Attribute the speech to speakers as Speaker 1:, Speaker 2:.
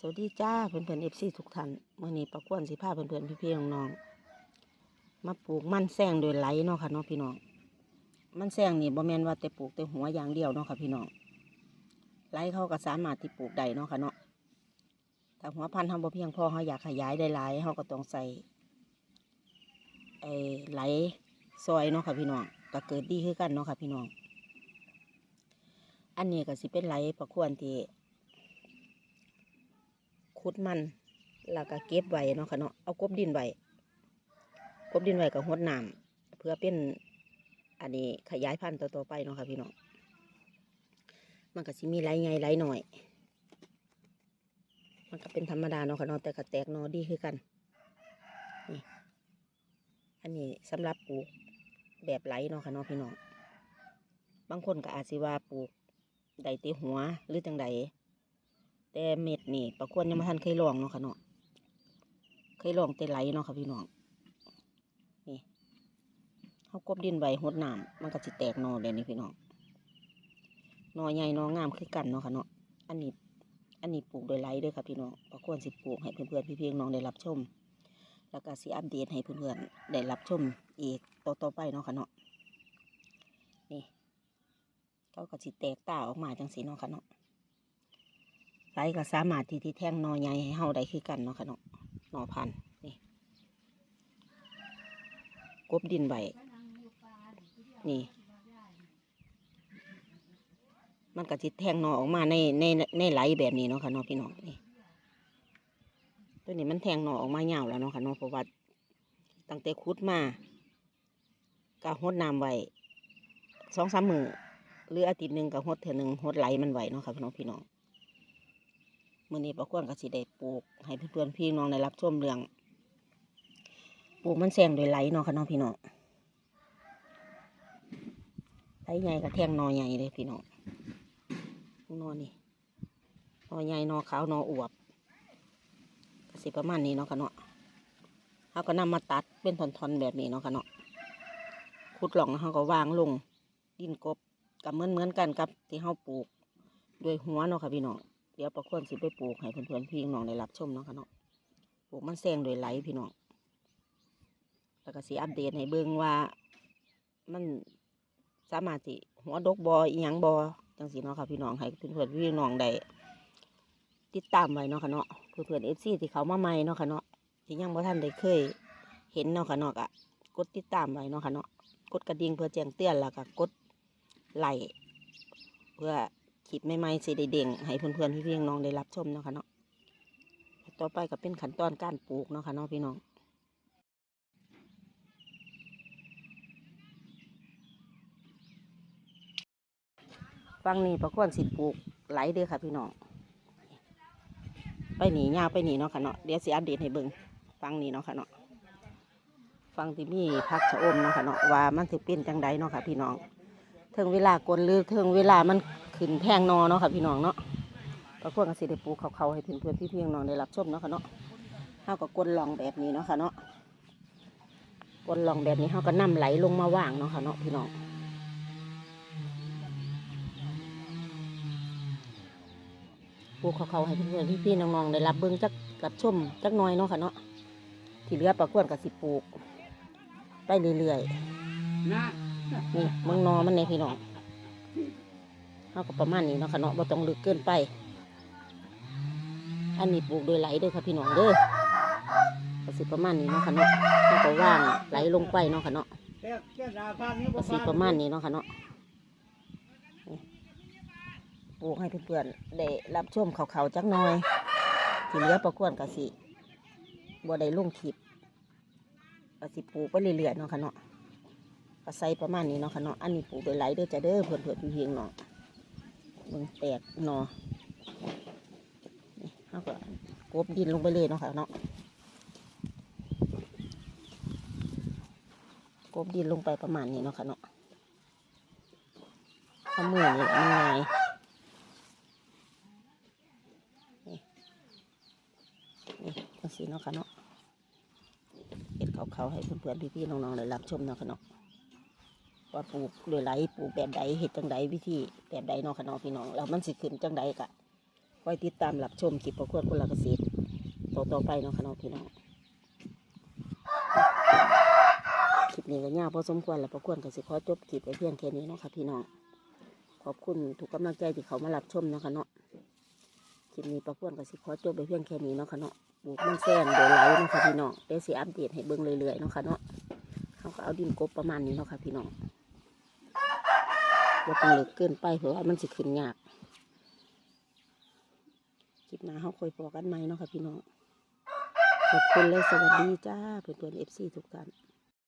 Speaker 1: สวัสดีจ้าเพื่อนเพื่อนเอฟซีทุกท่านเมื่อนี้ประกวนสิพาเพื่อนเพื่อนพี่พี่ๆน้องๆมาปลูกมันแซงโดยไหลเนาะค่ะเนาะพี่น้องมันแซงนี่บ่แมนว่าแต่ปลูกแต่หัวอย่างเดียวเนาะค่ะพี่น้องไหลเขาก็สามารถที่ปลูกได้เนาะค่ะเนาะถ้าหัวพันธุ์ทำบ่เพียงพอเขาอยากขยายได้หลายเขาก็ต้องใส่ไอ้ไหลซอยเนาะค่ะพี่น้องก็เกิดดีขึ้นกันเนาะค่ะพี่น้องอันนี้ก็สิเป็นไหลประควรที่ ขุดมันแล้วก็เก็บไว้เนาะค่ะเนาะเอากบดินไว้กบดินไว้กับหดน้ำเพื่อเป็นอันนี้ขยายพันธุ์ต่อๆไปเนาะค่ะพี่น้องมันก็สิมีไรไงไรหน่อย มันก็เป็นธรรมดาเนาะค่ะเนาะแต่ก็แตกหนอดีคือกันนี่อันนี้สำหรับปลูกแบบไหลเนาะค่ะเนาะพี่น้องบางคนก็อาจสิว่าปลูกได้แตีหัวหรือจังใด แต่เม็ดนี่ประควรยังไม่ทันเคยลองเนาะค่ะเนาะเคยลองแต่ไหลเนาะค่ะพี่น้องนี่เขากบดินไว้หดน้ำมันก็สิแตกนอเลยนี่พี่น้องนอใหญ่นองามคือกันเนาะค่ะเนาะอันนี้อันนี้ปลูกโดยไหลด้วยค่ะพี่น้องประควรสิปลูกให้เพื่อนๆพี่ๆน้องได้รับชม แล้วก็สิอัปเดตให้เพื่อนๆได้รับชมอีกต่อๆไปเนาะค่ะเนาะนี่เขาก็สิแตกตาออกมาจังสีเนาะค่ะเนาะ ไรก็สามารถที่ที่แท่งนอใหญ่ให้เฮาได้คือกันเนาะค่ะเนาะนอพันนี่กบดินไว้นี่ มันก็จิแทงนอออกมาในในในไหลแบบนี้เนาะค่ะเนาะพี่น้องนี่ตัวนี้มันแทงหนอออกมาเงาวแล้วเนาะค่ะเนาะเพราะว่าตั้งแต่คุดมาก็หดน้ำไว้สองสามมือหรืออาทิตย์หนึ่งก็หดเถอหนึ่งหดไหลมันไว้เนาะค่ะพี่น้องพี่น้อง มื่อนี้ประกวนกสิได้ปลูก ให้เพื่อนๆพี่น้องได้รับชมเรื่องปลูกมันแซงโดยไหลเนาะค่ะเน้องพี่น้องไหลใหญ่กับแทงนอใหญ่เลยพี่น้องนอนี่นอใหญ่นอขาวนออวบกสิประมาณนี้เนาะค่ะเนาะเขาก็นำมาตัดเป็นท่อนๆแบบนี้เนาะค่ะเนาะขุดหล่องเขาก็วางลงดินกบกับเหมือนเหมือนๆกันกับที่เขาปลูก ด้วยหัวเนาะค่ะพี่น้อง เดี๋ยวประควรสิไปปลูกให้เพื่อนๆพี่น้องได้รับชมเนาะค่ะเนาะปลูกมันแซงโดยไหลพี่น้องแล้วก็สิอัปเดตให้เบิ่งว่า มันสามารถสิหัวดกบออีหยังบอจังสีเนาะค่ะพี่น้องให้เพื่อนๆพี่น้องได้ติดตามไว้เนาะค่ะเนาะเพื่อนๆเอฟซีที่เขามาใหม่เนาะค่ะเนาะที่ยังบ่ทันได้เคย เห็นเนาะค่ะเนาะอะกดติดตามไว้เนาะค่ะเนาะกดกระดิ่งเพื่อแจ้งเตือนแล้วก็กดไลค์เพื่อ คลิปใหม่ๆสิได้เด้งให้เพื่อนๆพี่ๆน้องได้รับชมเนาะค่ะเนาะต่อไปก็เป็นขั้นตอนการปลูกเนาะค่ะเนาะพี่น้องฟังนี่ประควรสิปลูกไหลเด้อค่ะพี่น้องไปหนียาวไปหนีเนาะค่ะเนาะเดี๋ยวสิอัปเดตให้เบิ่งฟังนี่เนาะค่ะเนาะฟังที่มีพักชะอมเนาะค่ะเนาะว่ามันสิเป็นจังใดเนาะค่ะพี่น้องถึงเวลากลหรือถึงเวลามัน ขึ้นแพงนอเนาะค่ะพี่น้องเนาะก็ควรกสิได้ปลูกเขาๆให้เพื่อนๆพี่ๆน้องได้รับชมเนาะค่ะเนาะเฮาก็กลลองแบบนี้เนาะค่ะเนาะกลลองแบบนี้เฮาก็นำไหลลงมาว่างเนาะค่ะเนาะพี่น้องปลูกเขาๆให้เพื่อนๆพี่ๆน้องๆได้รับเบิ่งจักกับชมจักหน้อยเนาะค่ะเนาะที่เหลือประกวนกับสิปลูกไปเรื่อยๆ
Speaker 2: นี่
Speaker 1: มืองนอมันในพี่น้อง เขาก็ประมาณนี้เนาะค่ะเนาะบ่ต้องลึกเกินไป อันนี้ปลูกโดยไหลเด้อค่ะพี่น้องเด้อก็สิประมาณนี้เนาะค่ะเนาะเขาก็ว่างไหลลงไปเนาะค่ะเนาะ
Speaker 2: ก็
Speaker 1: สิประมาณนี้เนาะค่ะเนาะปลูกให้เพื่อนๆได้รับชมเขาๆจักหน่อยที่เหลือประกวนก็สิบ่ได้ลงคลิปก็สิปลูกไปเรื่อยๆเนาะค่ะเนาะก็ใส่ประมาณนี้เนาะค่ะเนาะอันนี้ปลูกโดยไหลเด้อจะเด้อเพื่อนเพื่อนพี่เพียงเนาะ มึงแตกหนอนี่เขาก็กบดินลงไปเลยเนาะค่ะเนาะกบดินลงไปประมาณนี้เนาะค่ะเนาะทำมือนี่มันง่ายนี่นี่จังสีเนาะค่ะเนาะเห็ดเขาๆให้เพื่อนๆพี่ๆน้องๆได้รับชมเนาะค่ะเนาะ ว่าปลูกโดยไหลปลูกแบบใดเห็ดจังใดวิธีแบบใดนาะค่ะเนาะพี่น้องแล้วมันสิขึ้นจังใดกะคอยติดตามรับชมคลิปประกวดคนละเกษตรต่อต่อไปนาะค่ะเนาะพี่น้องคลิปนี้ก็ยาวพอสมควรแล้วประกวดก็สิขอจบคลิปไปเพียงแค่นี้เนาะค่ะพี่น้องขอบคุณทุกกำลังใจที่เขามารับชมนะคะเนาะคลิปนี้ประกวดก็สิขอจบไปเพียงแค่นี้เนาะคะเนาะปลูกมันแซงโดยไหลเนาะคะพี่น้องเดี๋ยวสิอัปเดตให้เบิ่งเรื่อยๆเนะคะเนาะเขาก็เอาดินกบประมาณนี้เนาะค่ะพี่น้อง บ่ต้องเลิกเกินไปเพราะว่ามันสิขึ้นยากคลิปหน้าเขาคอยพอกันไหมเนาะค่ะพี่น้องขอบคุณเลยสวัสดีจ้าเพื่อนๆเอฟซีทุกท่าน